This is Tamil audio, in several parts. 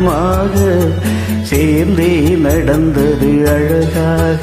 பழமாக சேர்ந்தே நடந்தது அழகாக.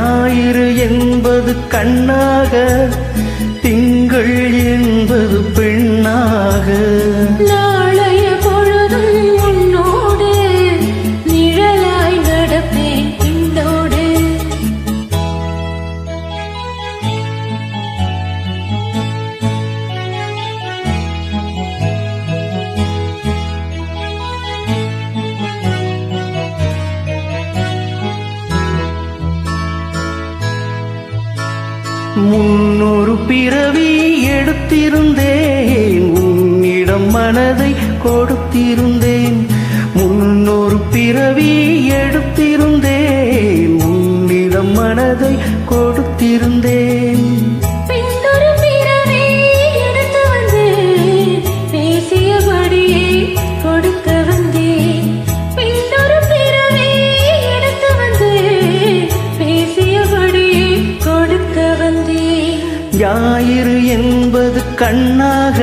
ஞாயிறு என்பது கண்ணாக திங்கள் என்பது பெண் முன்னொரு பிறவி எடுத்திருந்தேன். உன்னிடம் மனதை கொடுத்திருந்தேன். முன்னொரு பிறவி எடுத்திருந்தேன். உன்னிடம் மனதை கொடுத்திருந்தேன். கண்ணாக